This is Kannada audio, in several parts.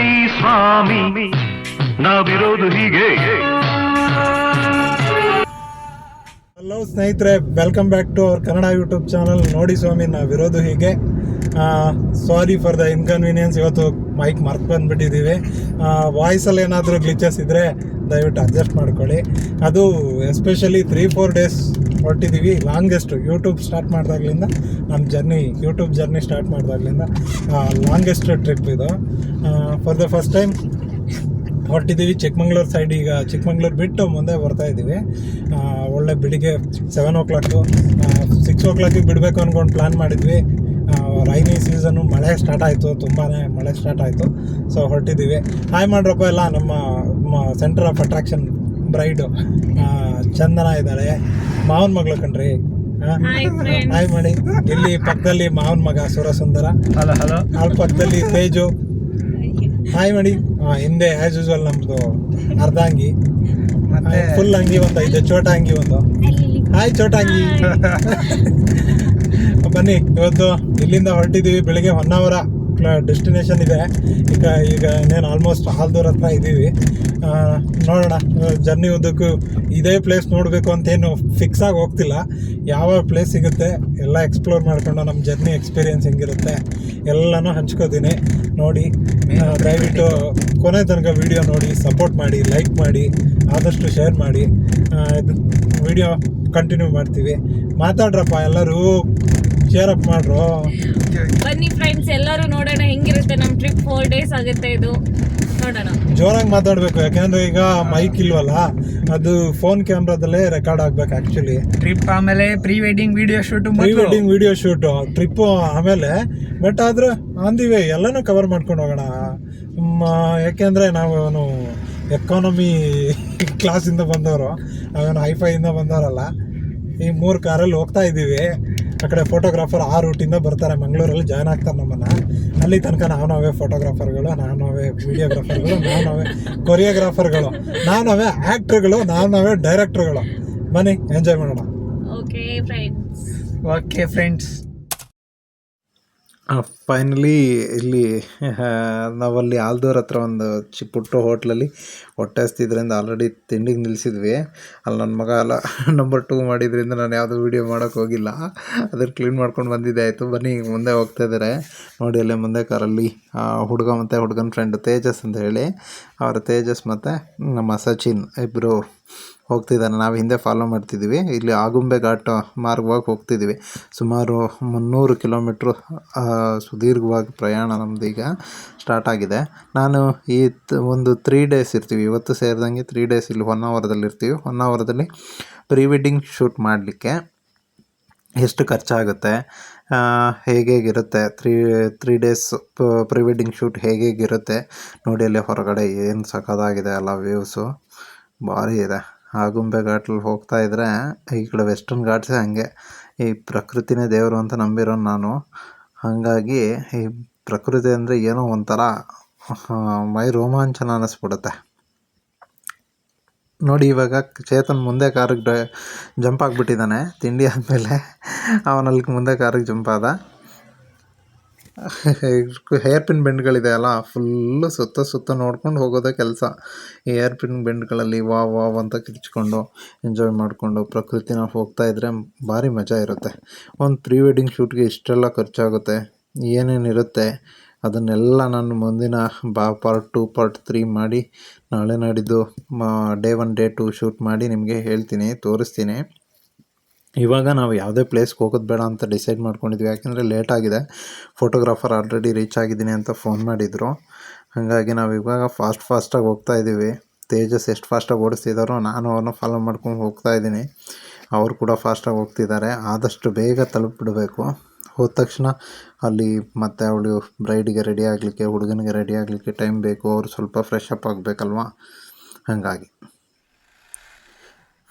ನೋಡಿ ಸ್ವಾಮಿ ನಾವಿರೋದು ಹೀಗೆ. ಹಲೋ ಸ್ನೇಹಿತರೆ welcome back to our Kannada YouTube channel ನೋಡಿ ಸ್ವಾಮಿ ನಾವಿರೋದು ಹೀಗೆ. ಸಾರಿ ಫಾರ್ ದ ಇನ್ಕನ್ವೀನಿಯನ್ಸ್ ಇವತ್ತು ಮೈಕ್ ಮರ್ತು ಬಂದುಬಿಟ್ಟಿದ್ದೀವಿ ವಾಯ್ಸಲ್ಲಿ ಏನಾದರೂ ಗ್ಲಿಚಸ್ ಇದ್ದರೆ ದಯವಿಟ್ಟು ಅಡ್ಜಸ್ಟ್ ಮಾಡ್ಕೊಳ್ಳಿ. ಅದು ಎಸ್ಪೆಷಲಿ ತ್ರೀ ಫೋರ್ ಡೇಸ್ ಹೊರಟಿದ್ದೀವಿ. ಲಾಂಗೆಸ್ಟು ಯೂಟ್ಯೂಬ್ ಸ್ಟಾರ್ಟ್ ಮಾಡಿದಾಗ್ಲಿಂದ ನಮ್ಮ ಜರ್ನಿ ಯೂಟ್ಯೂಬ್ ಜರ್ನಿ ಸ್ಟಾರ್ಟ್ ಮಾಡಿದಾಗ್ಲಿಂದ ಲಾಂಗೆಸ್ಟ್ ಟ್ರಿಪ್ ಇದು. ಫಾರ್ ದ ಫಸ್ಟ್ ಟೈಮ್ ಹೊರಟಿದ್ದೀವಿ. ಚಿಕ್ಕಮಂಗ್ಳೂರು ಸೈಡ್ ಈಗ, ಚಿಕ್ಕಮಂಗ್ಳೂರು ಬಿಟ್ಟು ಮುಂದೆ ಬರ್ತಾ ಇದ್ದೀವಿ. ಒಳ್ಳೆ ಬೆಳಿಗ್ಗೆ ಸೆವೆನ್ ಓ ಕ್ಲಾಕು ಸಿಕ್ಸ್ ಓ ಕ್ಲಾಕಿಗೆ ಬಿಡಬೇಕು ಅಂದ್ಕೊಂಡು ಪ್ಲ್ಯಾನ್ ಮಾಡಿದ್ವಿ. ರೈನಿ ಸೀಸನ್ನು ಮಳೆ ಸ್ಟಾರ್ಟ್ ಆಯಿತು ತುಂಬಾ ಮಳೆ ಸ್ಟಾರ್ಟ್ ಆಯಿತು. ಸೊ ಹೊರಟಿದ್ದೀವಿ. ಹಾಯ್ ಮಾಡ್ರಪ್ಪ ಎಲ್ಲ, ನಮ್ಮ centre of attraction bride Chandana ಇದ್ದಾಳೆ. ಮಾವನ ಮಗಳು ಕಣ್ರಿ. ಹಾಯ್ ಮಾಡಿ ಇಲ್ಲಿ ಪಕ್ಕದಲ್ಲಿ ಮಾವನ ಮಗ ಸುರಸುಂದರ. ಹಲೋ ಹಲೋ ಅಲ್ಲಿ ಪಕ್ಕದಲ್ಲಿ ತೇಜು. ಹಾಯ್ ಮಾಡಿ ಆ, ಹಿಂದೆ ಆ್ಯಸ್ ಯೂಸ್ವಲ್ ನಮ್ಮದು ಅರ್ಧ ಅಂಗಿ ಫುಲ್ ಅಂಗಿ ಒಂದು ಇದೆ ಚೋಟ ಅಂಗಿ ಒಂದು. ಹಾಯ್ ಚೋಟ ಅಂಗಿ. ಬನ್ನಿ ಇವತ್ತು ಇಲ್ಲಿಂದ ಹೊರಟಿದ್ದೀವಿ ಬೆಳಿಗ್ಗೆ ಒನ್ ಅವರ ಡೆಸ್ಟಿನೇಷನ್ ಇದೆ. ಈಗ ಈಗ ಇನ್ನೇನು ಆಲ್ಮೋಸ್ಟ್ ಹಾಲ್ದೂರ್ ಹತ್ರ ಇದ್ದೀವಿ ನೋಡೋಣ, ಜರ್ನಿ ಉದ್ದಕ್ಕೂ ಇದೇ ಪ್ಲೇಸ್ ನೋಡಬೇಕು ಅಂತೇನು ಫಿಕ್ಸ್ ಆಗಿ ಹೋಗ್ತಿಲ್ಲ. ಯಾವ ಪ್ಲೇಸ್ ಸಿಗುತ್ತೆ, ಎಲ್ಲ ಎಕ್ಸ್ಪ್ಲೋರ್ ಮಾಡ್ಕೊಂಡು ನಮ್ಮ ಜರ್ನಿ ಎಕ್ಸ್ಪೀರಿಯನ್ಸ್ ಹೆಂಗಿರುತ್ತೆ, ಎಲ್ಲನೂ ಹಂಚ್ಕೋತೀನಿ. ನೋಡಿ ದಯವಿಟ್ಟು ಕೊನೆ ತನಕ ವಿಡಿಯೋ ನೋಡಿ ಸಪೋರ್ಟ್ ಮಾಡಿ ಲೈಕ್ ಮಾಡಿ, ಆದಷ್ಟು ಶೇರ್ ಮಾಡಿ. ವಿಡಿಯೋ ಕಂಟಿನ್ಯೂ ಮಾಡ್ತೀವಿ. ಮಾತಾಡ್ರಪ್ಪ ಎಲ್ಲರೂ. ಶೇರ್ ಅಪ್ ಮಾಡ್ರು. ಬನ್ನಿ ಫ್ರೆಂಡ್ಸ್ ಎಲ್ಲರೂ ನೋಡೋಣ ಹೆಂಗಿರುತ್ತೆ ನಮ್ಮ ಟ್ರಿಪ್ ಫೋರ್ ಡೇಸ್ ಆಗುತ್ತೆ ಇದು. ನೋಡೋಣ. ಜೋರಾಗಿ ಮಾತಾಡಬೇಕು ಯಾಕಂದ್ರೆ ಈಗ ಮೈಕ್ ಇಲ್ವಲ್ಲ? ಅದು ಫೋನ್ ಕ್ಯಾಮ್ರಾದಲ್ಲೇ ರೆಕಾರ್ಡ್ ಆಗ್ಬೇಕು ಆ್ಯಕ್ಚುಲಿ ಟ್ರಿಪ್ ಆಮೇಲೆ pre wedding video shoot pre wedding video shoot trip ಆಮೇಲೆ ಬಟ್ ಆದ್ರೆ ಆನ್ ದಿ ವೇ ಎಲ್ಲನೂ ಕವರ್ ಮಾಡ್ಕೊಂಡು ಹೋಗೋಣ. ಯಾಕೆಂದ್ರೆ ನಾವು ಎಕಾನಮಿ ಎಕಾನಮಿ ಕ್ಲಾಸಿಂದ ಬಂದವರು ಅವನು ಹೈಫೈಯಿಂದ ಬಂದವರಲ್ಲ ಈ ಮೂರು ಕಾರಲ್ಲಿ ಹೋಗ್ತಾ ಇದ್ದೀವಿ. ಆ ಕಡೆ ಫೋಟೋಗ್ರಾಫರ್ ಆ ರೂಟಿಂದ ಬರ್ತಾರೆ. ಮಂಗಳೂರಲ್ಲಿ ಜಾಯ್ನ್ ಆಗ್ತಾರೆ ನಮ್ಮನ್ನು. ಅಲ್ಲಿ ತನಕ ನಾವು ನಾವೇ ಫೋಟೋಗ್ರಾಫರ್ಗಳು ನಾವು ನಾವೇ ವಿಡಿಯೋಗ್ರಾಫರ್ಗಳು ನಾವು ನಾವೇ ಕೊರಿಯೋಗ್ರಾಫರ್ಗಳು ನಾವು ನಾವೇ ಆ್ಯಕ್ಟ್ರುಗಳು ನಾವು ನಾವೇ ಡೈರೆಕ್ಟ್ರುಗಳು ಬನ್ನಿ ಎಂಜಾಯ್ ಮಾಡೋಣ. Okay friends okay friends finally ಇಲ್ಲಿ ನಾವಲ್ಲಿ ಆಲ್ದೂರ್ ಹತ್ರ ಒಂದು ಚಿ ಪುಟ್ಟ ಹೋಟ್ಲಲ್ಲಿ ಹೊಟ್ಟೆ ಹಸ್ತಿದ್ರಿಂದ ಆಲ್ರೆಡಿ ತಿಂಡಿಗೆ ನಿಲ್ಲಿಸಿದ್ವಿ ಅಲ್ಲಿ ನನ್ನ ಮಗ ಅಲ್ಲ ನಂಬರ್ ಟೂ ಮಾಡಿದ್ರಿಂದ ನಾನು ಯಾವುದೂ ವೀಡಿಯೋ ಮಾಡೋಕ್ಕೆ ಹೋಗಿಲ್ಲ. ಅದ್ರ ಕ್ಲೀನ್ ಮಾಡ್ಕೊಂಡು ಬಂದಿದ್ದೆ, ಆಯಿತು. ಬನ್ನಿ, ಮುಂದೆ ಹೋಗ್ತಾ ಇದ್ದಾರೆ ನೋಡಿ, ಅಲ್ಲೇ ಮುಂದೆ ಕಾರಲ್ಲಿ ಹುಡುಗ ಮತ್ತು ಹುಡುಗನ ಫ್ರೆಂಡ್ ತೇಜಸ್ ಅಂತ ಹೇಳಿ. ಅವರ ತೇಜಸ್ ಮತ್ತು ನಮ್ಮ ಸಚಿನ್ ಇಬ್ಬರು ಹೋಗ್ತಿದ್ದಾರೆ ನಾವು ಹಿಂದೆ ಫಾಲೋ ಮಾಡ್ತಿದ್ದೀವಿ. ಇಲ್ಲಿ ಆಗುಂಬೆ ಘಾಟ್ ಮಾರ್ಗವಾಗಿ ಹೋಗ್ತಿದ್ದೀವಿ. ಸುಮಾರು ಮುನ್ನೂರು ಕಿಲೋಮೀಟ್ರು ಸುದೀರ್ಘವಾಗಿ ಪ್ರಯಾಣ ನಮ್ದು ಈಗ ಸ್ಟಾರ್ಟ್ ಆಗಿದೆ. ನಾನು ಈ ಒಂದು ತ್ರೀ ಡೇಸ್ ಇರ್ತೀವಿ. ಇವತ್ತು ಸೇರಿದಂಗೆ ತ್ರೀ ಡೇಸ್ ಇಲ್ಲಿ ಒನ್ ಅವರ್ದಲ್ಲಿ ಇರ್ತೀವಿ. ಒನ್ ಅವರ್ದಲ್ಲಿ ಪ್ರೀ ವೆಡ್ಡಿಂಗ್ ಶೂಟ್ ಮಾಡಲಿಕ್ಕೆ ಎಷ್ಟು ಖರ್ಚಾಗುತ್ತೆ? ಹೇಗೆ ಹೇಗೇಗಿರುತ್ತೆ three three days pre wedding shoot ಹೇಗೇಗಿರುತ್ತೆ ನೋಡಿ ಅಲ್ಲಿ ಹೊರಗಡೆ ಏನು ಸಖತ್ತಾಗಿದೆ, ಎಲ್ಲ ವ್ಯೂವ್ಸು ಭಾರಿ ಇದೆ. ಆಗುಂಬೆ ಘಾಟಲ್ಲಿ ಹೋಗ್ತಾ ಇದ್ದರೆ ಈ ಕಡೆ ವೆಸ್ಟರ್ನ್ ಘಾಟ್ಸೇ ಹಾಗೆ. ಈ ಪ್ರಕೃತಿನೇ ದೇವರು ಅಂತ ನಂಬಿರೋನು ನಾನು. ಹಾಗಾಗಿ ಈ ಪ್ರಕೃತಿ ಅಂದರೆ ಏನೋ ಒಂಥರ ಮೈ ರೋಮಾಂಚನ ಅನ್ನಿಸ್ಬಿಡುತ್ತೆ ನೋಡಿ, ಇವಾಗ ಚೇತನ್ ಮುಂದೆ ಕಾರಿಗೆ ಜಂಪ್ ಆಗಿಬಿಟ್ಟಿದ್ದಾನೆ. ತಿಂಡಿ ಆದಮೇಲೆ ಅವನಲ್ಲಿ ಮುಂದೆ ಕಾರಿಗೆ ಜಂಪ್ ಆದ. ಹೇರ್ ಪಿನ್ ಬೆಂಡ್ಗಳಿದೆ ಅಲ್ಲ, ಫುಲ್ಲು ಸುತ್ತ ಸುತ್ತ ನೋಡ್ಕೊಂಡು ಹೋಗೋದೇ ಕೆಲಸ. ಹೇರ್ ಪಿನ್ ಬೆಂಡ್ಗಳಲ್ಲಿ ವಾ ವಾವ್ ಅಂತ ಕಿರ್ಚ್ಕೊಂಡು ಎಂಜಾಯ್ ಮಾಡಿಕೊಂಡು ಪ್ರಕೃತಿನ ಹೋಗ್ತಾ ಇದ್ದರೆ ಭಾರಿ ಮಜಾ ಇರುತ್ತೆ. ಒಂದು ಪ್ರೀ ವೆಡ್ಡಿಂಗ್ ಶೂಟ್ಗೆ ಇಷ್ಟೆಲ್ಲ ಖರ್ಚಾಗುತ್ತೆ ಏನೇನಿರುತ್ತೆ ಅದನ್ನೆಲ್ಲ ನಾನು ಮುಂದಿನ ಬಾ, ಪಾರ್ಟ್ ಟು, ಪಾರ್ಟ್ ತ್ರೀ ಮಾಡಿ ನಾಳೆ ನಾಡಿದ್ದು day one, day two shoot ಮಾಡಿ ನಿಮಗೆ ಹೇಳ್ತೀನಿ, ತೋರಿಸ್ತೀನಿ. ಇವಾಗ ನಾವು ಯಾವುದೇ ಪ್ಲೇಸ್ಗೆ ಹೋಗೋದು ಬೇಡ ಅಂತ ಡಿಸೈಡ್ ಮಾಡ್ಕೊಂಡಿದ್ವಿ. ಯಾಕೆಂದರೆ ಲೇಟ್ ಆಗಿದೆ. ಫೋಟೋಗ್ರಾಫರ್ ಆಲ್ರೆಡಿ ರೀಚ್ ಆಗಿದ್ದೀನಿ ಅಂತ ಫೋನ್ ಮಾಡಿದರು. ಹಾಗಾಗಿ ನಾವು ಇವಾಗ ಫಾಸ್ಟ್ ಫಾಸ್ಟಾಗಿ ಹೋಗ್ತಾ ಇದ್ದೀವಿ ತೇಜಸ್ ಎಷ್ಟು ಫಾಸ್ಟಾಗಿ ಓಡಿಸ್ತಿದ್ದಾರೋ ನಾನು ಅವ್ರನ್ನ ಫಾಲೋ ಮಾಡ್ಕೊಂಡು ಹೋಗ್ತಾ ಇದ್ದೀನಿ ಅವರು ಕೂಡ ಫಾಸ್ಟಾಗಿ ಹೋಗ್ತಿದ್ದಾರೆ. ಆದಷ್ಟು ಬೇಗ ತಲುಪಿಬಿಡಬೇಕು. ಹೋದ ತಕ್ಷಣ ಅಲ್ಲಿ ಮತ್ತೆ ಅವಳು ಬ್ರೈಡಿಗೆ ರೆಡಿ ಆಗಲಿಕ್ಕೆ, ಹುಡುಗನಿಗೆ ರೆಡಿ ಆಗಲಿಕ್ಕೆ ಟೈಮ್ ಬೇಕು. ಅವರು ಸ್ವಲ್ಪ ಫ್ರೆಶ್ ಅಪ್ ಆಗಬೇಕಲ್ವ? ಹಾಗಾಗಿ.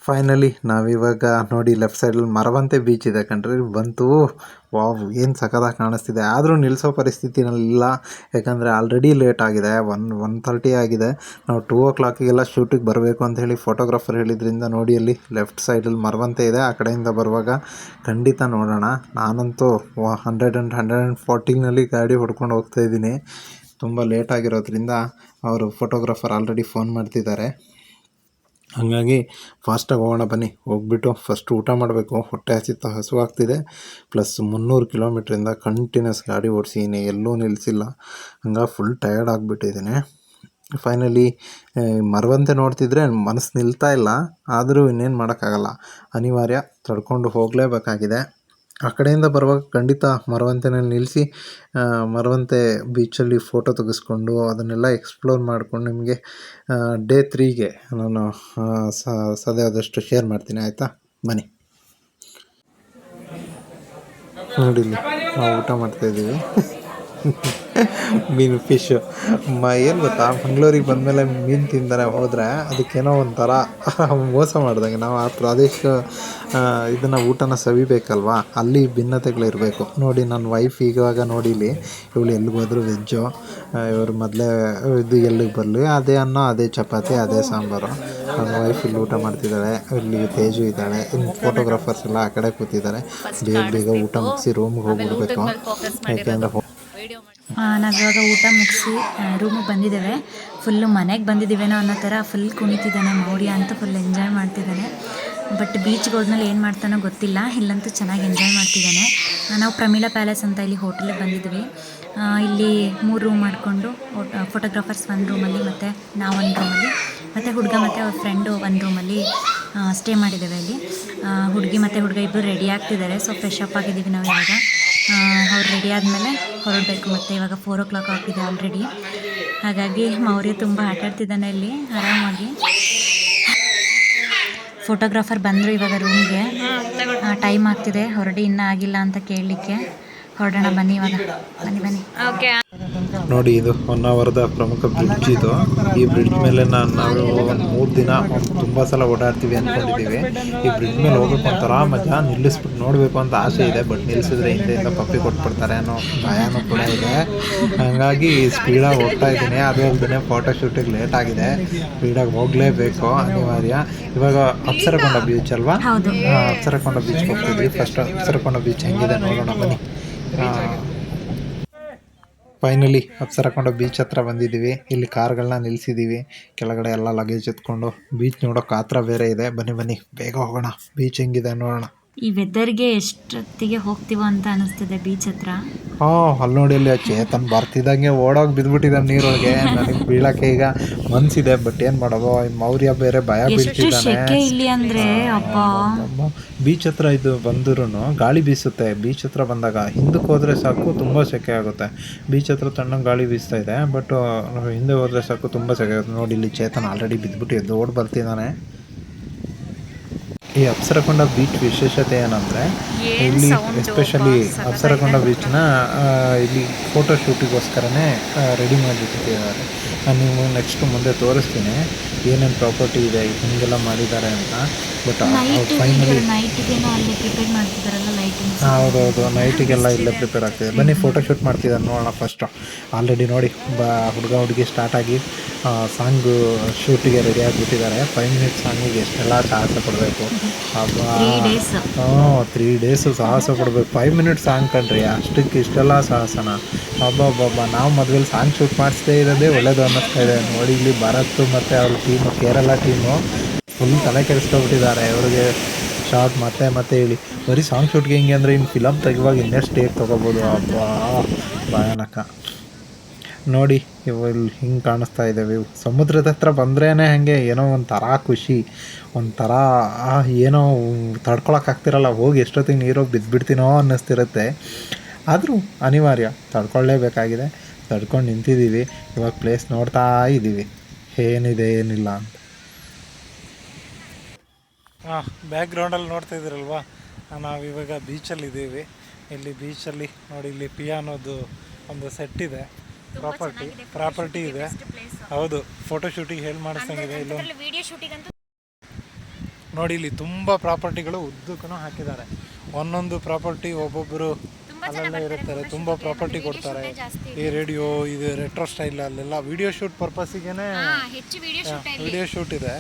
ಫೈನಲಿ ನಾವಿವಾಗ ನೋಡಿ ಲೆಫ್ಟ್ ಸೈಡಲ್ಲಿ ಮರವಂತೆ ಬೀಚ್ ಇದೆ ಕಣ್ರಿ. ಬಂತು, ವಾವ್, ಏನು ಸಖತ್ತಾಗಿ ಕಾಣಿಸ್ತಿದೆ. ಆದರೂ ನಿಲ್ಲಿಸೋ ಪರಿಸ್ಥಿತಿನಲ್ಲಿ ಇಲ್ಲ ಯಾಕಂದರೆ ಆಲ್ರೆಡಿ ಲೇಟ್ ಆಗಿದೆ. ಒನ್ ಒನ್ ತರ್ಟಿ ಆಗಿದೆ. ನಾವು ಟೂ ಓ ಕ್ಲಾಕಿಗೆಲ್ಲ ಶೂಟಿಗೆ ಬರಬೇಕು ಅಂತ ಹೇಳಿ ಫೋಟೋಗ್ರಾಫರ್ ಹೇಳಿದ್ರಿಂದ ನೋಡಿ ಅಲ್ಲಿ ಲೆಫ್ಟ್ ಸೈಡಲ್ಲಿ ಮರವಂತೆ ಇದೆ. ಆ ಕಡೆಯಿಂದ ಬರುವಾಗ ಖಂಡಿತ ನೋಡೋಣ. ನಾನಂತೂ ಹಂಡ್ರೆಡ್ ಆ್ಯಂಡ್ ಹಂಡ್ರೆಡ್ ಆ್ಯಂಡ್ ಫಾರ್ಟಿನಲ್ಲಿ ಗಾಡಿ ಹೊಡ್ಕೊಂಡು ಹೋಗ್ತಾ ಇದ್ದೀನಿ. ತುಂಬ ಲೇಟ್ ಆಗಿರೋದ್ರಿಂದ ಅವರು ಫೋಟೋಗ್ರಾಫರ್ ಆಲ್ರೆಡಿ ಫೋನ್ ಮಾಡ್ತಿದ್ದಾರೆ. ಹಾಗಾಗಿ ಫಾಸ್ಟಾಗಿ ಹೋಗೋಣ ಬನ್ನಿ. ಹೋಗ್ಬಿಟ್ಟು ಫಸ್ಟ್ ಊಟ ಮಾಡಬೇಕು. ಹೊಟ್ಟೆ ಹಸಿತ ಹಸುವಾಗ್ತಿದೆ. ಪ್ಲಸ್ ಮುನ್ನೂರು ಕಿಲೋಮೀಟ್ರಿಂದ ಕಂಟಿನ್ಯೂಸ್ ಗಾಡಿ ಓಡಿಸಿದ್ದೀನಿ ಎಲ್ಲೂ ನಿಲ್ಲಿಸಿಲ್ಲ. ಹಂಗಾಗಿ ಫುಲ್ ಟಯರ್ಡ್ ಆಗಿಬಿಟ್ಟಿದ್ದೀನಿ. ಫೈನಲಿ ಮರವಂತೆ ನೋಡ್ತಿದ್ರೆ ಮನಸ್ಸು ನಿಲ್ತಾ ಇಲ್ಲ. ಆದರೂ ಇನ್ನೇನು ಮಾಡೋಕ್ಕಾಗಲ್ಲ. ಅನಿವಾರ್ಯ, ತಡ್ಕೊಂಡು ಹೋಗಲೇಬೇಕಾಗಿದೆ. ಆ ಕಡೆಯಿಂದ ಬರುವಾಗ ಖಂಡಿತ ಮರವಂತೆನಲ್ಲಿ ನಿಲ್ಲಿಸಿ ಮರವಂತೆ ಬೀಚಲ್ಲಿ ಫೋಟೋ ತೆಗೆಸ್ಕೊಂಡು ಅದನ್ನೆಲ್ಲ ಎಕ್ಸ್ಪ್ಲೋರ್ ಮಾಡಿಕೊಂಡು ನಿಮಗೆ ಡೇ ತ್ರೀಗೆ ನಾನು ಸದ್ಯ ಆದಷ್ಟು ಶೇರ್ ಮಾಡ್ತೀನಿ, ಆಯಿತಾ? ಬನ್ನಿ. ನಾವು ಊಟ ಮಾಡ್ತಾಯಿದ್ದೀವಿ ಮೀನು ಫಿಶ್ ಮ ಏನು ಗೊತ್ತಾ? ಮಂಗಳೂರಿಗೆ ಬಂದಮೇಲೆ ಮೀನು ತಿಂದರೆ ಹೋದರೆ ಅದಕ್ಕೇನೋ ಒಂಥರ ಮೋಸ ಮಾಡ್ದಂಗೆ. ನಾವು ಆ ಪ್ರಾದೇಶಿಕ ಇದನ್ನು ಊಟನ ಸವಿಬೇಕಲ್ವಾ? ಅಲ್ಲಿ ಭಿನ್ನತೆಗಳಿರಬೇಕು ನೋಡಿ ನನ್ನ ವೈಫ್ ಈಗವಾಗ ನೋಡಿಲಿ ಇವಳು ಎಲ್ಲಿಗೆ ಹೋದ್ರು ವೆಜ್ಜು ಇವರು ಮೊದಲೇ ಇದು ಎಲ್ಲಿಗೆ ಬರಲಿ ಅದೇ ಅನ್ನ ಅದೇ ಚಪಾತಿ ಅದೇ ಸಾಂಬಾರು. ನನ್ನ ವೈಫ್ ಇಲ್ಲಿ ಊಟ ಮಾಡ್ತಿದ್ದಾಳೆ ಇಲ್ಲಿ ತೇಜು ಇದ್ದಾಳೆ ಇನ್ನು ಫೋಟೋಗ್ರಾಫರ್ಸ್ ಎಲ್ಲ ಆ ಕಡೆ ಕೂತಿದ್ದಾರೆ. ಬೇಗ ಬೇಗ ಊಟ ಮುಗಿಸಿ ರೂಮ್ಗೆ ಹೋಗ್ಬಿಡ್ಬೇಕು. ಯಾಕೆಂದರೆ ನಾವಿವಾಗ ಊಟ ಮುಗಿಸಿ ರೂಮಿಗೆ ಬಂದಿದ್ದೇವೆ. ಫುಲ್ಲು ಮನೆಗೆ ಬಂದಿದ್ದೀವೇನೋ ಅನ್ನೋ ಥರ ಫುಲ್ ಕುಣಿತಿದ್ದಾನೆ ಮೌರ್ಯ ಅಂತ ಫುಲ್ ಎಂಜಾಯ್ ಮಾಡ್ತಿದ್ದಾನೆ. ಬಟ್ ಬೀಚ್ಗೆ ಹೋದ್ಮೇಲೆ ಏನು ಮಾಡ್ತಾನೋ ಗೊತ್ತಿಲ್ಲ. ಇಲ್ಲಂತೂ ಚೆನ್ನಾಗಿ ಎಂಜಾಯ್ ಮಾಡ್ತಿದ್ದಾನೆ. ನಾವು ಪ್ರಮೀಳಾ ಪ್ಯಾಲೇಸ್ ಅಂತ ಇಲ್ಲಿ ಹೋಟೆಲಿಗೆ ಬಂದಿದ್ವಿ. ಇಲ್ಲಿ ಮೂರು ರೂಮ್ ಮಾಡಿಕೊಂಡು ಫೋಟೋಗ್ರಾಫರ್ಸ್ ಒಂದು ರೂಮಲ್ಲಿ ಮತ್ತು ನಾವು ಒಂದು ರೂಮಲ್ಲಿ ಮತ್ತು ಹುಡುಗ ಮತ್ತು ಅವ್ರ ಫ್ರೆಂಡು ಒಂದು ರೂಮಲ್ಲಿ ಸ್ಟೇ ಮಾಡಿದ್ದೇವೆ ಇಲ್ಲಿ. ಹುಡುಗಿ ಮತ್ತು ಹುಡುಗ ಇಬ್ಬರು ರೆಡಿ ಆಗ್ತಿದ್ದಾರೆ. ಸೊ ಫ್ರೆಶ್ ಅಪ್ ಆಗಿದ್ದೀವಿ ನಾವು ಇವಾಗ. ಅವ್ರು ರೆಡಿ ಆದಮೇಲೆ ಹೊರಡಬೇಕು ಮತ್ತು ಇವಾಗ ಫೋರ್ ಓ ಕ್ಲಾಕ್ ಆಗಿದೆ ಆಲ್ರೆಡಿ ಹಾಗಾಗಿ ಮೌರ್ಯ ತುಂಬ ಆಟಾಡ್ತಿದ್ದಾನೆ ಇಲ್ಲಿ, ಆರಾಮಾಗಿ. ಫೋಟೋಗ್ರಾಫರ್ ಬಂದರು ಇವಾಗ ರೂಮ್ಗೆ ಟೈಮ್ ಆಗ್ತಿದೆ, ಹೊರಡಿ ಇನ್ನೂ ಆಗಿಲ್ಲ ಅಂತ ಕೇಳಲಿಕ್ಕೆ. ಹೊರಡೋಣ, ಬನ್ನಿ ಇವಾಗ. ಬನ್ನಿ ಬನ್ನಿ. ಓಕೆ ನೋಡಿ ಇದು ಹೊನ್ನಾವರದ ಪ್ರಮುಖ ಬ್ರಿಡ್ಜ್ ಇದು. ಈ ಬ್ರಿಡ್ಜ್ ಮೇಲೆ ನಾನು ನಾವು ಒಂದು ಮೂರು ದಿನ ತುಂಬಾ ಸಲ ಓಡಾಡ್ತೀವಿ ಅಂದ್ಕೊಂಡಿದ್ದೀವಿ ಈ ಬ್ರಿಡ್ಜ್ ಮೇಲೆ ಹೋಗ್ಬೇಕು ಒಂಥರ ಮಜಾ ನಿಲ್ಲಿಸ್ಬಿಟ್ಟು ನೋಡಬೇಕು ಅಂತ ಆಸೆ ಇದೆ ಬಟ್ ನಿಲ್ಲಿಸಿದ್ರೆ ಹಿಂದೆಯಿಂದ ಪಪ್ಪಿ ಕೊಟ್ಬಿಡ್ತಾರೆ ಅನ್ನೋ ಭಯನೂ ಕೂಡ ಇದೆ. ಹಾಗಾಗಿ ಸ್ಪೀಡಾಗಿ ಹೋಗ್ತಾ ಇದ್ದೀನಿ. ಅದು ಅಲ್ಲದೆ ಫೋಟೋ ಶೂಟಿಗೆ ಲೇಟ್ ಆಗಿದೆ. ಸ್ಪೀಡಾಗಿ ಹೋಗಲೇಬೇಕು ಅನಿವಾರ್ಯ. ಇವಾಗ ಅಪ್ಸರಕೊಂಡ ಬೀಚ್ ಅಲ್ವಾ? ಅಪ್ಸರಕೊಂಡ ಬೀಚ್ಗೆ ಹೋಗ್ತಿದ್ವಿ. ಫಸ್ಟ್ ಅಪ್ಸರಕೊಂಡ ಬೀಚ್ ಹೆಂಗಿದೆ ನೋಡೋಣ ಬನ್ನಿ. ಫೈನಲಿ ಅಪ್ಸರಕೊಂಡ ಬೀಚ್ ಹತ್ರ ಬಂದಿದ್ದೀವಿ. ಇಲ್ಲಿ ಕಾರ್ಗಳನ್ನ ನಿಲ್ಲಿಸಿದ್ದೀವಿ ಕೆಳಗಡೆ ಎಲ್ಲ ಲಗೇಜ್ ಎತ್ಕೊಂಡು ಬೀಚ್ ನೋಡೋಕೆ ಆತ್ರ ಬೇರೆ ಇದೆ. ಬನ್ನಿ ಬನ್ನಿ, ಬೇಗ ಹೋಗೋಣ. ಬೀಚ್ ಹೆಂಗಿದೆ ನೋಡೋಣ. ಈ ವೆದರ್ಗೆ ಎಷ್ಟೊತ್ತಿಗೆ ಹೋಗ್ತೀವೋ ಅಂತ ಅನಿಸ್ತಿದೆ ಬೀಚ್ ಹತ್ರ? ಹಾ ಅಲ್ಲಿ ನೋಡಿ ಅಲ್ಲಿ ಚೇತನ್ ಬರ್ತಿದ್ದಂಗೆ ಓಡೋಗಿ ಬಿದ್ದ್ಬಿಟ್ಟಿದ್ದಾನೆ ನೀರೊಳಗೆ. ನನಗೆ ಬೀಳಕ್ಕೆ ಈಗ ಮನ್ಸಿದೆ ಬಟ್ ಏನು ಮಾಡೋದು? ಈ ಮೌರ್ಯ ಬೇರೆ ಭಯ ಎಷ್ಟು ಬೀಳ್ತಿದ್ದಾನೆ. ಇಲ್ಲಿ ಅಂದರೆ ಅಪ್ಪ. ಬೀಚ್ ಹತ್ರ ಇದು ಬಂದ್ರು ಗಾಳಿ ಬೀಸುತ್ತೆ. ಬೀಚ್ ಹತ್ರ ಬಂದಾಗ ಹಿಂದಕ್ಕೆ ಹೋದ್ರೆ ಸಾಕು ತುಂಬ ಸೆಕೆ ಆಗುತ್ತೆ. ಬೀಚ್ ಹತ್ರ ತಣ್ಣಗೆ ಗಾಳಿ ಬೀಸ್ತಾ ಇದೆ ಬಟ್ ಹಿಂದೆ ಹೋದ್ರೆ ಸಾಕು ತುಂಬ ಸೆಕೆ ಆಗುತ್ತೆ. ನೋಡಿ ಇಲ್ಲಿ ಚೇತನ್ ಆಲ್ರೆಡಿ ಬಿದ್ಬಿಟ್ಟು ಎದ್ದು ಓಡ್ ಬರ್ತಿದ್ದಾನೆ. ಈ ಅಪ್ಸರಕೊಂಡ ಬೀಚ್ ವಿಶೇಷತೆ ಏನಂದ್ರೆ ಇಲ್ಲಿ ಎಸ್ಪೆಷಲಿ ಅಪ್ಸರಕೊಂಡ ಬೀಚ್ನ ಇಲ್ಲಿ ಫೋಟೋ ಶೂಟಿಗೋಸ್ಕರನೇ ರೆಡಿ ಮಾಡಿಟ್ಟಿದ್ದಾರೆ ನಾನು ನಿಮಗೆ ನೆಕ್ಸ್ಟ್ ಮುಂದೆ ತೋರಿಸ್ತೀನಿ ಏನೇನು ಪ್ರಾಪರ್ಟಿ ಇದೆ ಹಿಂಗೆಲ್ಲ ಮಾಡಿದ್ದಾರೆ ಅಂತ. ಬಟ್ ಫೈನಲಿ ಹೌದೌದು. ನೈಟಿಗೆಲ್ಲ ಇಲ್ಲೇ ಪ್ರಿಪೇರ್ ಆಗ್ತಿದೆ. ಬನ್ನಿ ಫೋಟೋ ಶೂಟ್ ಮಾಡ್ತಿದ್ದಾರೆ ನೋಡೋಣ ಫಸ್ಟು ಆಲ್ರೆಡಿ ನೋಡಿ ಬ ಹುಡುಗ ಹುಡುಗಿ ಸ್ಟಾರ್ಟ್ ಆಗಿ ಸಾಂಗು ಶೂಟಿಗೆ ರೆಡಿ ಆಗಿಬಿಟ್ಟಿದ್ದಾರೆ. ಫೈವ್ ಮಿನಿಟ್ಸ್ ಸಾಂಗಿಗೆ ಎಷ್ಟೆಲ್ಲ ಸಾಹಸ ಕೊಡಬೇಕು ಹ್ಞೂ ತ್ರೀ ಡೇಸು ಸಾಹಸ ಕೊಡಬೇಕು ಫೈವ್ ಮಿನಿಟ್ಸ್ ಸಾಂಗ್ ಕಣ್ರಿ ಅಷ್ಟಕ್ಕೆ ಇಷ್ಟೆಲ್ಲ ಸಾಹಸನ. ಒಬ್ಬೊಬ್ಬೊಬ್ಬ ನಾವು ಮದುವೆಲಿ ಸಾಂಗ್ ಶೂಟ್ ಮಾಡಿಸ್ದೇ ಇರೋದೇ ಒಳ್ಳೇದು ಅನ್ನಿಸ್ತಾ ಇದೆ. ನೋಡಿ ಇಲ್ಲಿ ಭರತ್ ಮತ್ತು ಅವ್ರ ಟೀಮು ಕೇರಳ ಟೀಮು ಫುಲ್ ತಲೆ ಕೆಡಿಸ್ಕೊಬಿಟ್ಟಿದ್ದಾರೆ. ಅವ್ರಿಗೆ ಶಾರ್ಟ್ ಮತ್ತೆ ಮತ್ತೆ ಹೇಳಿ. ಬರೀ ಸಾಂಗ್ ಶೂಟ್ಗೆ ಹಿಂಗೆ ಅಂದರೆ ಇನ್ನು ಫಿಲಮ್ ತೆಗಿವಾಗ ಇನ್ನೆಷ್ಟು ಟೇಕ್ ತೊಗೋಬೋದು? ಅಬ್ಬಾ, ಭಯಾನಕ. ನೋಡಿ ಇಲ್ಲಿ ಹಿಂಗೆ ಕಾಣಿಸ್ತಾ ಇವು ಸಮುದ್ರದ ಹತ್ರ ಬಂದ್ರೇ ಹಾಗೆ ಏನೋ ಒಂಥರ ಖುಷಿ. ಒಂಥರ ಏನೋ ತಡ್ಕೊಳಕ್ಕಾಗ್ತಿರಲ್ಲ ಹೋಗಿ ಎಷ್ಟೊತ್ತಿಗೆ ನೀರೋಗಿ ಬಿದ್ದುಬಿಡ್ತೀನೋ ಅನ್ನಿಸ್ತಿರುತ್ತೆ. ಆದರೂ ಅನಿವಾರ್ಯ ತಡ್ಕೊಳ್ಳೇಬೇಕಾಗಿದೆ ತಡ್ಕೊಂಡು ನಿಂತಿದ್ದೀವಿ. ಇವಾಗ ಪ್ಲೇಸ್ ನೋಡ್ತಾ ಇದ್ದೀವಿ. ಏನಿದೆ ಏನಿಲ್ಲ ಅಂತ. ಹಾಂ ಬ್ಯಾಕ್ಗ್ರೌಂಡಲ್ಲಿ ನೋಡ್ತಾ ಇದ್ದೀರಲ್ವಾ? ನಾವು ಇವಾಗ ಬೀಚಲ್ಲಿ ಇದ್ದೀವಿ. ಇಲ್ಲಿ ಬೀಚಲ್ಲಿ ನೋಡಿ ಇಲ್ಲಿ ಪಿಯಾನೋದು ಒಂದು ಸೆಟ್ ಇದೆ. ಪ್ರಾಪರ್ಟಿ ಪ್ರಾಪರ್ಟಿ ಇದೆ. ಹೌದು ಫೋಟೋ ಶೂಟಿಂಗ್ ಹೇಳಿ ಇಲ್ಲೊಂದು ಶೂಟಿಂಗ್ ಅಂತೂ ನೋಡಿ ಇಲ್ಲಿ ತುಂಬ ಪ್ರಾಪರ್ಟಿಗಳು ಉದ್ದಕ್ಕೂ ಹಾಕಿದ್ದಾರೆ. ಒಂದೊಂದು ಪ್ರಾಪರ್ಟಿ ಒಬ್ಬೊಬ್ಬರು ಅಲ್ಲೆಲ್ಲ ಇರುತ್ತಾರೆ ತುಂಬ ಪ್ರಾಪರ್ಟಿ ಕೊಡ್ತಾರೆ. ಈ ರೇಡಿಯೋ ಇದು ರೆಟ್ರೋ ಸ್ಟೈಲ್ ಅಲ್ಲೆಲ್ಲ ವಿಡಿಯೋ ಶೂಟ್ ಪರ್ಪಸ್ಸಿಗೆ ಹೆಚ್ಚು ವಿಡಿಯೋ ವಿಡಿಯೋ ಶೂಟ್ ಇದೆ.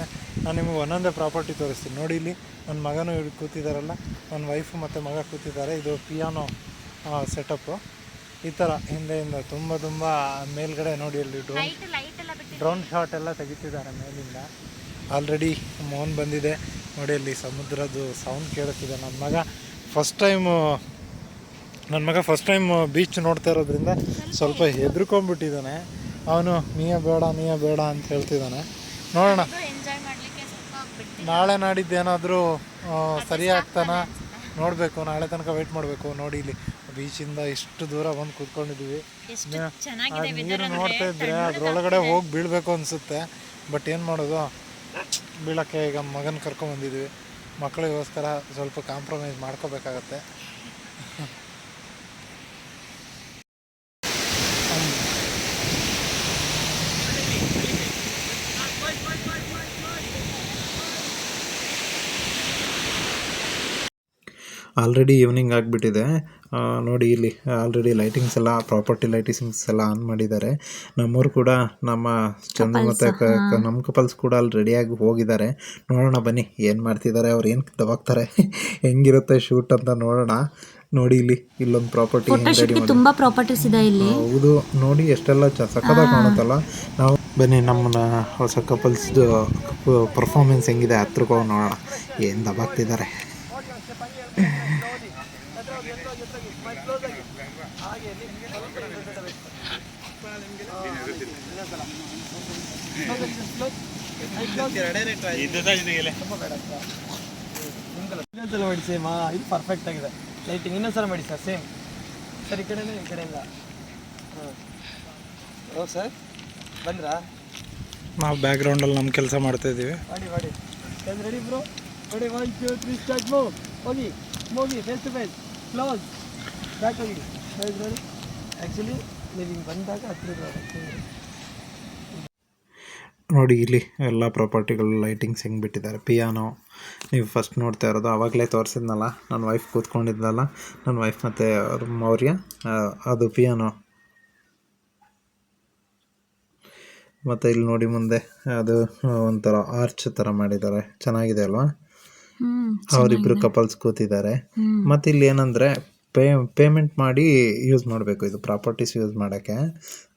ನಾನು ನಿಮಗೆ ಒಂದೊಂದೇ ಪ್ರಾಪರ್ಟಿ ತೋರಿಸ್ತೀನಿ. ನೋಡಿ ಇಲ್ಲಿ ನನ್ನ ಮಗನೂ ಇಲ್ಲಿ ಕೂತಿದ್ದಾರಲ್ಲ ನನ್ನ ವೈಫ್ ಮತ್ತು ಮಗ ಕೂತಿದ್ದಾರೆ. ಇದು ಪಿಯಾನೋ ಸೆಟಪ್ಪು ಈ ಥರ ಹಿಂದೆಯಿಂದ ತುಂಬ ತುಂಬ ಮೇಲ್ಗಡೆ ನೋಡಿ ಅಲ್ಲಿ ಡ್ರೋನ್ ಡ್ರೋನ್ ಶಾಟ್ ಎಲ್ಲ ತೆಗಿತಿದ್ದಾರೆ ಮೇಲಿಂದ. ಆಲ್ರೆಡಿ ಮೋನ್ ಬಂದಿದೆ. ನೋಡಿ ಅಲ್ಲಿ ಸಮುದ್ರದ್ದು ಸೌಂಡ್ ಕೇಳುತ್ತಿದೆ. ನನ್ನ ಮಗ ಫಸ್ಟ್ ಟೈಮು ನನ್ನ ಮಗ ಫಸ್ಟ್ ಟೈಮ್ ಬೀಚ್ ನೋಡ್ತಾ ಇರೋದ್ರಿಂದ ಸ್ವಲ್ಪ ಹೆದರ್ಕೊಂಡ್ಬಿಟ್ಟಿದ್ದಾನೆ ಅವನು ನೀಯ ಬೇಡ ನೀಯ ಬೇಡ ಅಂತ ಹೇಳ್ತಿದ್ದಾನೆ ನೋಡೋಣ. ನಾಳೆ ನಾಡಿದ್ದೇನಾದರೂ ಸರಿ ಆಗ್ತಾನ? ನೋಡಬೇಕು ನಾಳೆ ತನಕ ವೆಯ್ಟ್ ಮಾಡಬೇಕು. ನೋಡಿ ಇಲ್ಲಿ ಬೀಚಿಂದ ಇಷ್ಟು ದೂರ ಬಂದು ಕೂತ್ಕೊಂಡಿದ್ದೀವಿ ನೀರು ನೋಡ್ತಾ ಇದ್ರೆ ಅದರೊಳಗಡೆ ಹೋಗಿ ಬೀಳಬೇಕು ಅನಿಸುತ್ತೆ. ಬಟ್ ಏನು ಮಾಡೋದು? ಬೀಳೋಕ್ಕೆ ಈಗ ಮಗನ ಕರ್ಕೊಂಬಂದಿದ್ವಿ ಮಕ್ಕಳಿಗೋಸ್ಕರ ಸ್ವಲ್ಪ ಕಾಂಪ್ರಮೈಸ್ ಮಾಡ್ಕೋಬೇಕಾಗತ್ತೆ. ಆಲ್ರೆಡಿ ಈವ್ನಿಂಗ್ ಆಗಿಬಿಟ್ಟಿದೆ. ನೋಡಿ ಇಲ್ಲಿ ಆಲ್ರೆಡಿ ಲೈಟಿಂಗ್ಸ್ ಎಲ್ಲ ಪ್ರಾಪರ್ಟಿ ಲೈಟಿಂಗ್ಸ್ ಎಲ್ಲ ಆನ್ ಮಾಡಿದ್ದಾರೆ. ನಮ್ಮೂರು ಕೂಡ ನಮ್ಮ ಚಂದ ಮತ್ತು ನಮ್ಮ ಕಪಲ್ಸ್ ಕೂಡ ಅಲ್ಲಿ ರೆಡಿಯಾಗಿ ಹೋಗಿದ್ದಾರೆ. ನೋಡೋಣ ಬನ್ನಿ ಏನು ಮಾಡ್ತಿದ್ದಾರೆ ಅವ್ರು ಏನು ದಬಾಕ್ತಾರೆ ಹೆಂಗಿರುತ್ತೆ ಶೂಟ್ ಅಂತ ನೋಡೋಣ. ನೋಡಿ ಇಲ್ಲಿ ಇಲ್ಲೊಂದು ಪ್ರಾಪರ್ಟಿ ರೆಡಿ ತುಂಬಾ ಪ್ರಾಪರ್ಟೀಸ್ ಇದೆ ಇಲ್ಲಿ. ಹೌದು ನೋಡಿ ಎಷ್ಟೆಲ್ಲ ಸಖತ್ತಾಗಿ ಕಾಣುತ್ತಲ್ಲ. ನಾವು ಬನ್ನಿ ನಮ್ಮನ್ನ ಹೊಸ ಕಪಲ್ಸ್ ಪರ್ಫಾರ್ಮೆನ್ಸ್ ಹೆಂಗಿದೆ ಹತ್ರಕ್ಕೆ ಹೋಗಿ ನೋಡೋಣ. ಏನು ದಬಾಕ್ತಿದ್ದಾರೆ. ಇನ್ನೊಂದ್ಸಲ ಮಾಡಿ ಸೇಮ್ ಇದು ಪರ್ಫೆಕ್ಟ್ ಆಗಿದೆ ಲೈಟಿಂಗ್ ಇನ್ನೊಂದ್ಸಲ ಮಾಡಿ ಸರ್ ಸೇಮ್ ಸರ್ ಈ ಕಡೆನೇ ಈ ಕಡೆಯಿಂದ ಹಾಂ ಹೌದು ಸರ್ ಬಂದ್ರಾ ನಾವು ಬ್ಯಾಕ್ಗ್ರೌಂಡಲ್ಲಿ ನಮ್ಮ ಕೆಲಸ ಮಾಡ್ತಾ ಇದ್ದೀವಿ ಮಾಡಿ ಮಾಡಿ. Ready bro ready one two three start move ಹೋಗಿ ಹೋಗಿ face to face close back ಹೋಗಿ ನೋಡಿ ಆ್ಯಕ್ಚುಲಿ ನೀವು ಹಿಂಗೆ ಬಂದಾಗ ನೋಡಿ, ಇಲ್ಲಿ ಎಲ್ಲ ಪ್ರಾಪರ್ಟಿಗಳು ಲೈಟಿಂಗ್ಸ್ ಹೆಂಗೆ ಬಿಟ್ಟಿದ್ದಾರೆ. ಪಿಯಾನೋ ನೀವು ಫಸ್ಟ್ ನೋಡ್ತಾ ಇರೋದು ಆವಾಗಲೇ ತೋರಿಸಿದ್ನಲ್ಲ ನನ್ನ ವೈಫ್ ಕೂತ್ಕೊಂಡಿದ್ನಲ್ಲ ನನ್ನ ವೈಫ್ ಮತ್ತು ಮೌರ್ಯ ಅದು ಪಿಯಾನೋ ಮತ್ತು ಇಲ್ಲಿ ನೋಡಿ ಮುಂದೆ, ಅದು ಒಂಥರ ಆರ್ಚ್ ಥರ ಮಾಡಿದ್ದಾರೆ. ಚೆನ್ನಾಗಿದೆ ಅಲ್ವಾ? ಹ್ಮ್ ಅವರಿಬ್ಬರು ಕಪಲ್ಸ್ ಕೂತಿದ್ದಾರೆ. ಮತ್ತೆ ಇಲ್ಲಿ ಏನಂದ್ರೆ ಪೇ ಪೇಮೆಂಟ್ ಮಾಡಿ ಯೂಸ್ ಮಾಡಬೇಕು. ಇದು ಪ್ರಾಪರ್ಟೀಸ್ ಯೂಸ್ ಮಾಡೋಕ್ಕೆ.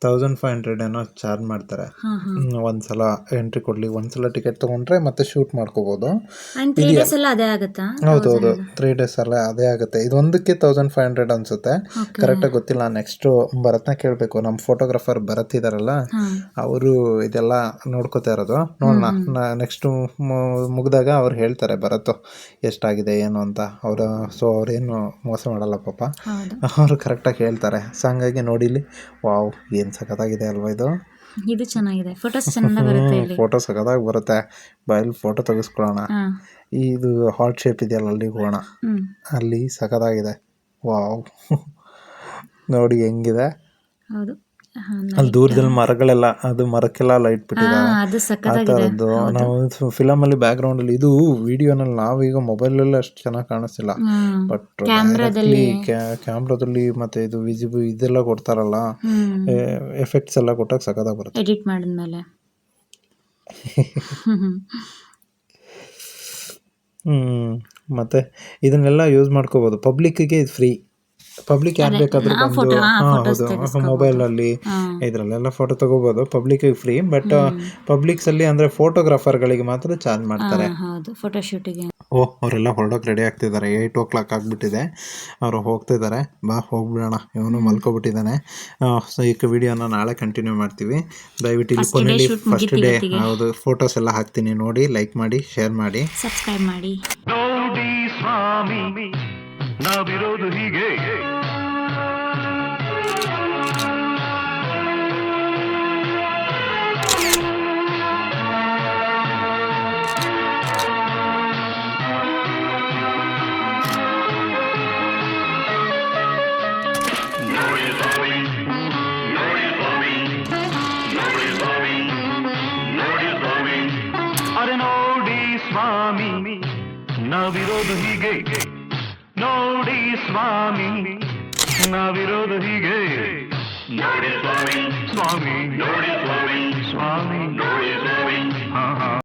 ತೌಸಂಡ್ ಫೈವ್ ಹಂಡ್ರೆಡ್ ಏನೋ ಚಾರ್ಜ್ ಮಾಡ್ತಾರೆ. ಒಂದ್ಸಲ ಒಂದ್ ಸಲ ಎಂಟ್ರಿ ಕೊಡ್ಲಿ ಒಂದ್ಸಲ ಟಿಕೆಟ್ ತಗೊಂಡ್ರೆ ಮತ್ತೆ ಶೂಟ್ ಮಾಡ್ಕೋಬಹುದು ಅಂಡ್ ತ್ರೀ ಡೇಸ್ ಎಲ್ಲ ಅದೇ ಆಗುತ್ತಾ? ಹೌದೌದು ತ್ರೀ ಡೇಸ್ ಅಲ್ಲ ಅದೇ ಆಗುತ್ತೆ. ಇದೊಂದಕ್ಕೆ ತೌಸಂಡ್ ಫೈವ್ ಹಂಡ್ರೆಡ್ ಅನ್ಸುತ್ತೆ. ಕರೆಕ್ಟಾಗಿ ಗೊತ್ತಿಲ್ಲ ನೆಕ್ಸ್ಟ್ ಭರತ್ನ ಕೇಳಬೇಕು. ನಮ್ಮ ಫೋಟೋಗ್ರಾಫರ್ ಭರತ್ ಇದಾರಲ್ಲ ಅವರು ಇದೆಲ್ಲ ನೋಡ್ಕೋತಾ ಇರೋದು. ನೋಡೋಣ ನೆಕ್ಸ್ಟ್ ಮುಗಿದಾಗ ಅವ್ರು ಹೇಳ್ತಾರೆ ಭರತ್ ಎಷ್ಟಾಗಿದೆ ಏನು ಅಂತ. ಅವರು ಸೊ ಅವ್ರೇನು ಮೋಸ ಮಾಡಲ್ಲ ಪಾಪ. ಹೌದು. ಅವರು ಕರೆಕ್ಟಾಗಿ ಹೇಳ್ತಾರೆ. ಸೊ ಹಂಗಾಗಿ ನೋಡಿಲಿ ವಾವ್ ಏನು ಸಖತ್ತಾಗಿದೆ ಅಲ್ವಾ ಇದು? ಇದು ಚೆನ್ನಾಗಿದೆ. ಫೋಟೋಸ್ ಚೆನ್ನಾಗಿ ಬರುತ್ತೆ ಇಲ್ಲಿ. ಫೋಟೋ ಸಖತ್ತಾಗಿ ಬರುತ್ತೆ. ಬಾಯಲ್ಲಿ ಫೋಟೋ ತೆಗೆಸ್ಕೊಳ್ಳೋಣ. ಇದು ಹಾರ್ಟ್ ಶೇಪ್ ಇದೆಯಲ್ಲ ಅಲ್ಲಿಗೆ ಹೋಗೋಣ. ಅಲ್ಲಿ ಸಖತ್ತಾಗಿದೆ. ವಾವ್. ನೋಡಿ ಹೆಂಗಿದೆ. ಹೌದು. ಅಲ್ಲಿ ದೂರದಲ್ಲಿ ಮರಗಳೆಲ್ಲ ಅದು ಮರಕ್ಕೆಲ್ಲ ಲೈಟ್ ಬಿಟ್ಟಿದ್ದಾರೆ ನಾವು ಅದು ಆ ಬ್ಯಾಕ್ ಥರದ್ದು ಅಲ್ಲಿ ಇದು ವಿಡಿಯೋನಲ್ಲಿ ನಾವೀಗ ಮೊಬೈಲಲ್ಲಿ ಅಷ್ಟು ಚೆನ್ನಾಗಿ ಕಾಣಿಸ್ತಿಲ್ಲ. ಬಟ್ ಕ್ಯಾಮ್ರಾದಲ್ಲಿ ಕ್ಯಾಮ್ರಾದಲ್ಲಿ ಮತ್ತೆ ಇದು ವಿಜಿಬಲ್ ಇದೆಲ್ಲ ಕೊಡ್ತಾರಲ್ಲ ಎಫೆಕ್ಟ್ಸ್ ಎಲ್ಲ ಕೊಟ್ಟಾಗ ಸಖತ್ತಾಗಿ ಬರುತ್ತೆ. ಎಡಿಟ್ ಮಾಡಿದ್ಮೇಲೆ. ಹ್ಮ್ ಮತ್ತೆ ಇದನ್ನೆಲ್ಲ ಯೂಸ್ ಮಾಡ್ಕೋಬಹುದು ಪಬ್ಲಿಕ್ಗೆ ಇದು ಫ್ರೀ ಪಬ್ಲಿಕ್ ಯಾರು ಬೇಕಾದ್ರೂ ಬಂದು ಹೌದು ಮೊಬೈಲ್ ಮೊಬೈಲಲ್ಲಿ ಇದ್ರಲ್ಲೆಲ್ಲ ಫೋಟೋ ತಗೋಬಹುದು ಪಬ್ಲಿಕ್ ಫ್ರೀ ಬಟ್ ಪಬ್ಲಿಕ್ಸ್ ಅಲ್ಲಿ ಅಂದ್ರೆ ಫೋಟೋಗ್ರಾಫರ್ಗಳಿಗೆ ಮಾತ್ರ ಚಾರ್ಜ್ ಮಾಡ್ತಾರೆ. ಓ ಅವರೆಲ್ಲ ಹೊರಡೋಕೆ ರೆಡಿ ಆಗ್ತಿದ್ದಾರೆ ಏಯ್ಟ್ ಓ ಕ್ಲಾಕ್ ಆಗಿಬಿಟ್ಟಿದೆ. ಅವರು ಹೋಗ್ತಿದ್ದಾರೆ. ಬಾ ಹೋಗ್ಬಿಡೋಣ. ಇವನು ಮಲ್ಕೊಬಿಟ್ಟಿದ್ದಾನೆ. ಸೊ ಈ ವಿಡಿಯೋನ ನಾಳೆ ಕಂಟಿನ್ಯೂ ಮಾಡ್ತೀವಿ. ದಯವಿಟ್ಟು ಇಲ್ಲಿ ಕೊನೆಯಲ್ಲಿ ಫಸ್ಟ್ ಡೇ ಹೌದು ಫೋಟೋಸ್ ಎಲ್ಲ ಹಾಕ್ತೀನಿ ನೋಡಿ ಲೈಕ್ ಮಾಡಿ ಶೇರ್ ಮಾಡಿ. ಸಬ್ಸ್ಕ್ರೈಬ್ ಮಾಡಿ. ನೋಡಿ ಸ್ವಾಮಿ ನಾವಿರೋದು ಹೀಗೆ ಅರೆ ನೋಡಿ ಸ್ವಾಮಿ ನಾವಿರೋದು ಹೀಗೆ ನೋಡಿ ಸ್ವಾಮಿ ನಾವಿರೋದು ಹೀಗೆ. ನೋಡಿ ಸ್ವಾಮಿ. ಸ್ವಾಮಿ ನೋಡಿ ಸ್ವಾಮಿ. ಸ್ವಾಮಿ.